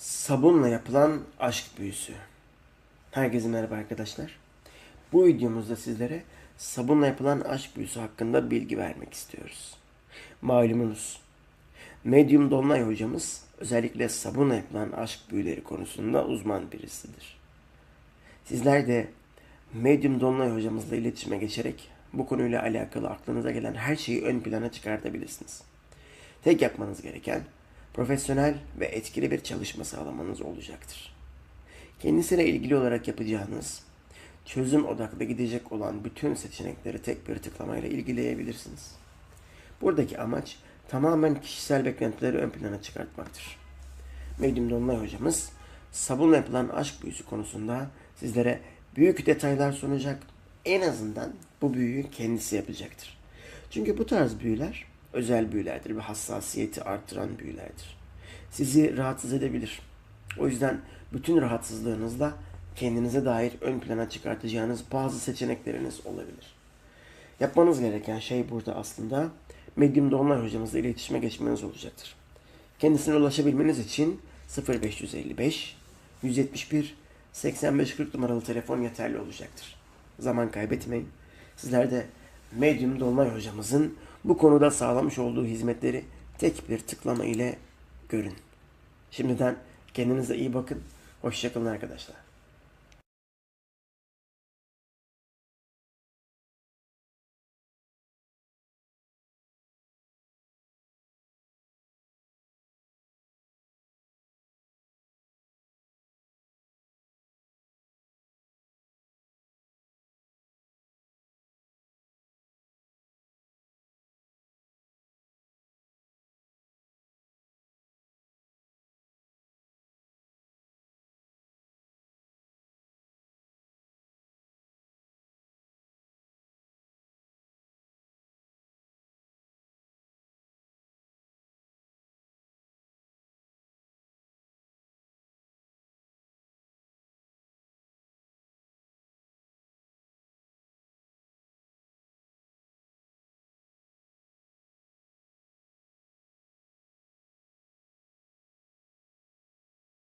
Sabunla yapılan aşk büyüsü. Herkese merhaba arkadaşlar. Bu videomuzda sizlere sabunla yapılan aşk büyüsü hakkında bilgi vermek istiyoruz. Malumunuz Medium Dolunay hocamız özellikle sabunla yapılan aşk büyüleri konusunda uzman birisidir. Sizler de Medium Dolunay hocamızla iletişime geçerek bu konuyla alakalı aklınıza gelen her şeyi ön plana çıkartabilirsiniz. Tek yapmanız gereken profesyonel ve etkili bir çalışma sağlamanız olacaktır. Kendisiyle ilgili olarak yapacağınız çözüm odaklı gidecek olan bütün seçenekleri tek bir tıklamayla ilgileyebilirsiniz. Buradaki amaç tamamen kişisel beklentileri ön plana çıkartmaktır. Medium Dolunay hocamız sabunla yapılan aşk büyüsü konusunda sizlere büyük detaylar sunacak. En azından bu büyüyü kendisi yapacaktır. Çünkü bu tarz büyüler özel büyülerdir ve hassasiyeti arttıran büyülerdir. Sizi rahatsız edebilir. O yüzden bütün rahatsızlığınızla kendinize dair ön plana çıkartacağınız bazı seçenekleriniz olabilir. Yapmanız gereken şey burada aslında Medium Dolunay hocamızla iletişime geçmeniz olacaktır. Kendisine ulaşabilmeniz için 0555 171 8540 numaralı telefon yeterli olacaktır. Zaman kaybetmeyin. Sizler de Medium Dolunay hocamızın bu konuda sağlamış olduğu hizmetleri tek bir tıklama ile görün. Şimdiden kendinize iyi bakın. Hoşçakalın arkadaşlar.